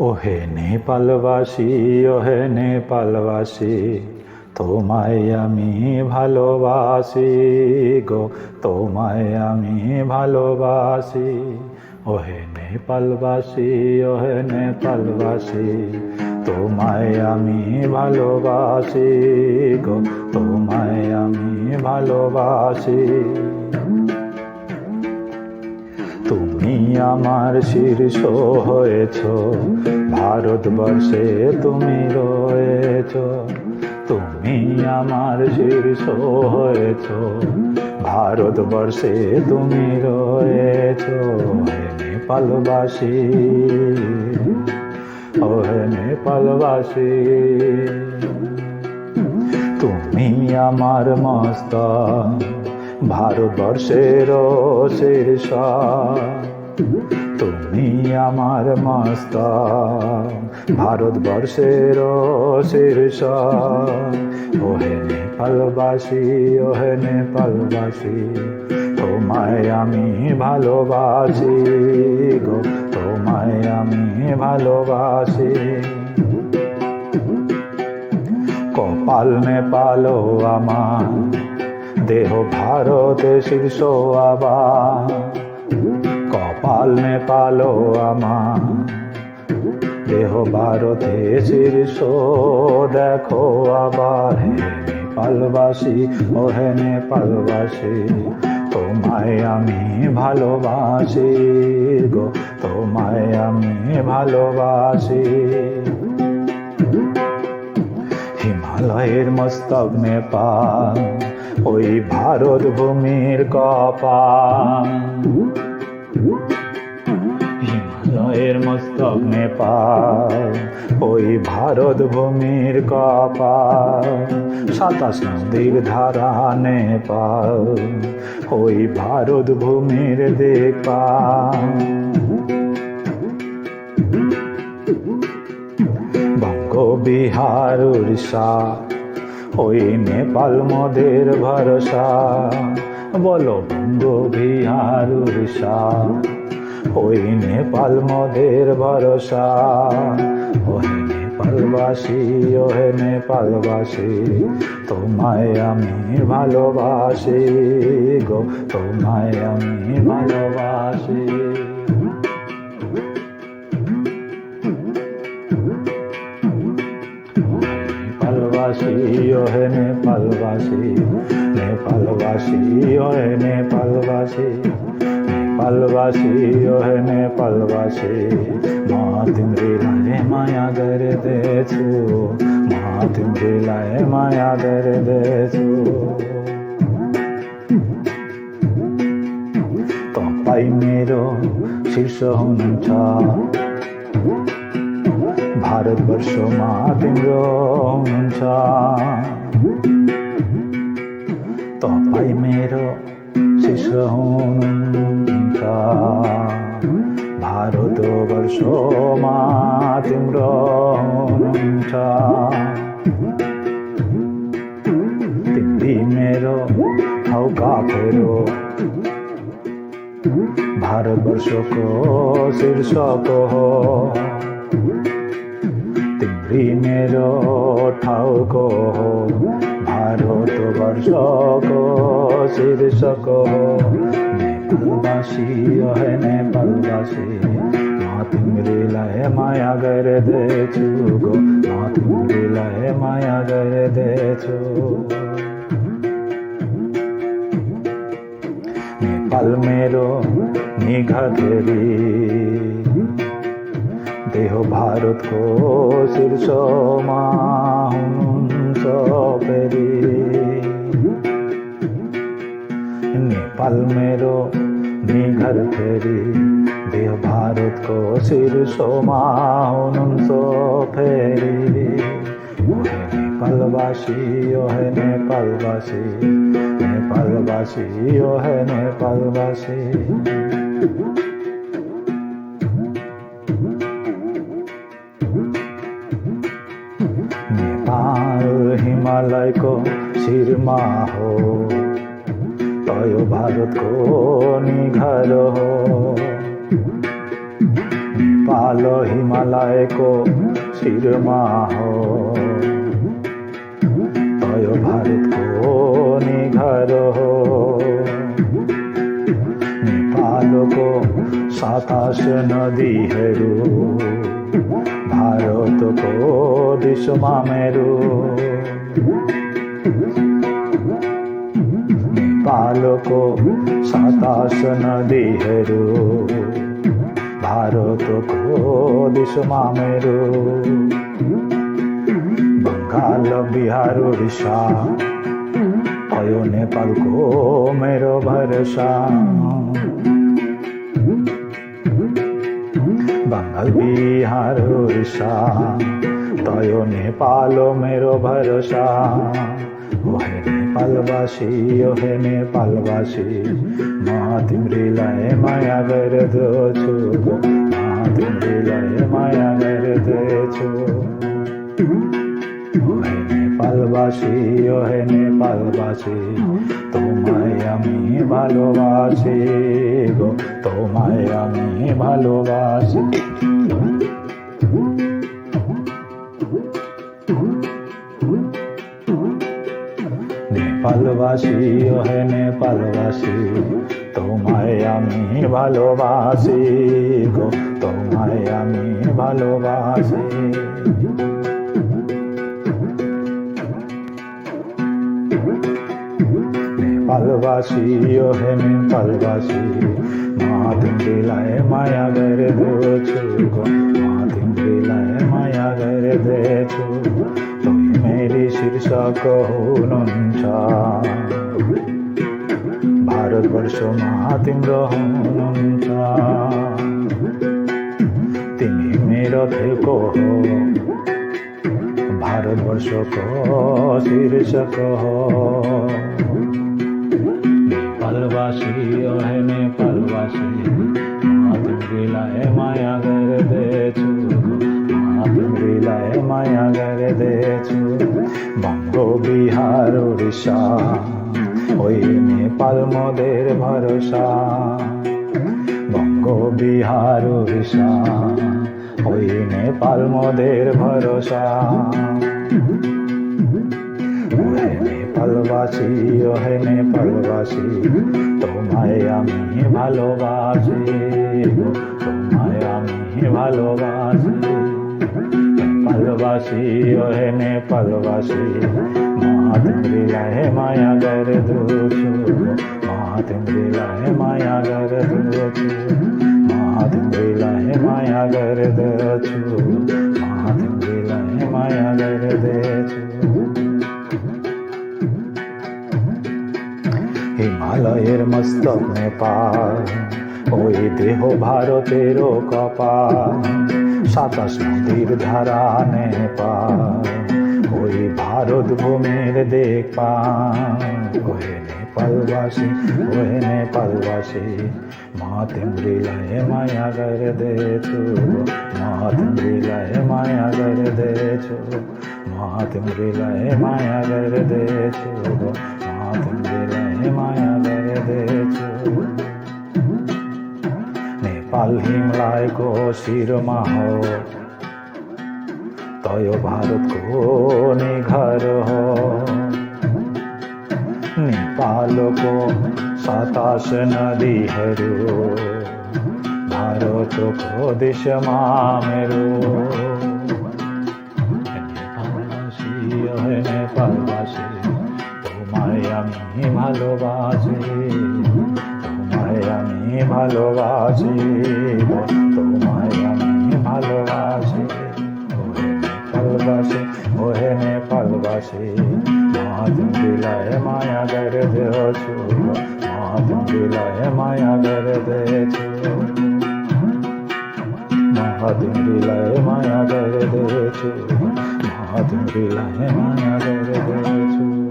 ওহে নেপালবাসী ওহে নেপালবাসী, তোমায় আমি ভালোবাসি গো, তোমায় আমি ভালোবাসি। ওহে নেপালবাসী ওহে নেপালবাসী, তোমায় আমি ভালোবাসি গো, তোমায় আমি ভালোবাসি। আমার শীর্ষ হয়েছ। ভারতবর্ষে তুমি রয়েছ। তুমি আমার শীর্ষ হয়েছ। ভারতবর্ষে তুমি রয়েছ। নেপালবাসী ও নেপালবাসী। তুমি আমার মস্তা ভারতবর্ষের শীর্ষ। তুমি আমার মস্তা ভারতবর্ষের শীর্ষ ওহে নেপালবাসী ওহে নেপালবাসী, তোমায় আমি ভালোবাসি গো, তোমায় আমি ভালোবাসি। কপাল নেপালো আমার, দেহ ভারতে শীর্ষ আবার। কপাল নেপালো আমার। দেহ ভারতে শীর্ষ, দেখো আবার ও হে নেপালবাসী, তোমায় আমি ভালোবাসি গো, তোমায় আমি ভালোবাসি। হিমালয়ের মস্তক নেপাল, ওই ভারত ভূমির কপাল। মস্তক নেপাল ওই ভারত ভূমির কপাল, সাতাশ নদীর ধারা নেপাল, ওই ভারত ভূমির বঙ্গ বিহার উড়িষ্যা, ওই নেপাল মদের ভরসা বলো বঙ্গ বিহার, উড়িষ্যা। ওই নেপাল মদের ভরসা, ওহে নেপালবাসী ওহে নেপালবাসী, তোমায় আমি ভালোবাসি গো, তোমায় আমি ভালোবাসি। নেপালবাসী, ওহে নেপালবাসী নেপালবাসী, ওহে নেপালবাসী। পালবাসি ওহেনে পালবাসি মা তিমরি লায়ে মায়া দের দেছু মা তিমরি লায়ে মায়া দের দেছু तपाईँ मेरो शीर्ष हुनुहुन्छ भारतवर्षमा तिम्रो हुनुहुन्छ तपाईँ मेरो शीर्ष हुनुहुन्छ 소마 등롱차 তিমেরো হাও কাফেরো ভারতবর্ষ কো শীর্ষ কহ তিম্রি মেরো ঠাও কহ ভারতবর্ষ কো শীর্ষ কহ নেপালবাসী হে নেপালবাসী તુમરીલાય માયા ગર દે છું ગો મા તુમરીલાય માયા ગર દે છું নেপাল মেরো নিঘাতেরি দেহ ভারত কো শীর্ষ মাহুনসপেরি নেপাল মেরো নিঘর ফেরি भारतको शीर्षमा हुनुहुन्छ फेरि ओहे नेपालवासी ओहे नेपालवासी नेपालवासी ओहे नेपालवासी नेपाल हिमालयको शिरमा हो तय भारतको निघर हो नेपाल नेपाल हिमालय को सिरमा हो तय भारत को निघर हो नेपाल को सातास नदीहरू भारतको दिशमा मेरो পালকো সাতাশ নদীহেরু ভারত খোদিস মামেরু বঙ্গাল বিহার উড়িষ্যা অয়ো নেপাল কো মেরো ভরসা বাঙাল বিহার উড়িষ্যা তয় নেপাল মেরো ভরসা ভরে পালবাসি ওহেনে পালবাসি। লয় মায়া গর দোছো মা ছো লয় মায়া বেরদ ছো ওহেনে পালবাসি ওহেনে পালবাসি, তোমায় আমি ভালোবাসি গো, তোমায় আমি ভালোবাসি। নেপালবাসী ওহে নেপালবাসী, তোমায় আমি ভালোবাসি গো, তোমায় আমি ভালোবাসি। নেপালবাসী ও হে নেপালবাসী, মা তিমরিলায় মায়া গরে দেছো গো, মা তিমরিলায় মায়া গরে দেছো তুই মেরি শীর্ষক হনুঞ্চ ভারতবর্ষ মা তিম্র হনুঞ্চ তিনি মের থেকো ভারতবর্ষ কো শীর্ষক নেপালবাসী, ওহে নেপালবাসী মা তুমরিলায় বিহার উড়িষ্যা ওই নেপাল মোদের ভরসা। বঙ্গ বিহার উড়িষ্যা ওই নেপাল মদের ভরসা। নেপালবাসী, ওহে নেপালবাসী, তোমায় আমি ভালোবাসি, তোমায় আমি ভালোবাসি। নেপালবাসী ওহে নেপালবাসী মা তুমি লাহে মায়া গর দুছু মা তুমি লাহে মায়া গর দুছু মা তুমি লাহে মায়া গর দুছু মা তুমি লাহে মায়া গর দুছু হিমালয়ের মস্তক নেপাল ওই দেহ ভারতের কপাল সাতাশ নদীর ধারা নেপাল, ওই ভারত ভূমির দেখপাল। ওহে নেপালবাসী ওহে নেপালবাসী, মা তিমরিলায় মায়া গর দেছু, মা তিমরিলায় মায়া গর দেছু, মা তিমরিলায় মায়া গর দেছু। নেপাল হিমলায় গো শিরমা হো তয় ভারত কো নিঘর হো नेपाल को सातास नदी हरू भारत को दिशमा मेरो নেপালবাসী ওহে নেপালবাসী তোমায় আমি ভালোবাসি তোমায় আমি ভালোবাসি। তোমায় আমি ভালোবাসি। নেপালবাসী ওহে নেপালবাসী মা দিলায় মায়া গর দেছো মা দিলায় মায়া গর দেছো মহাদিলায় মায়া গর দেছো মহাদিলায় মায়া গর দেছো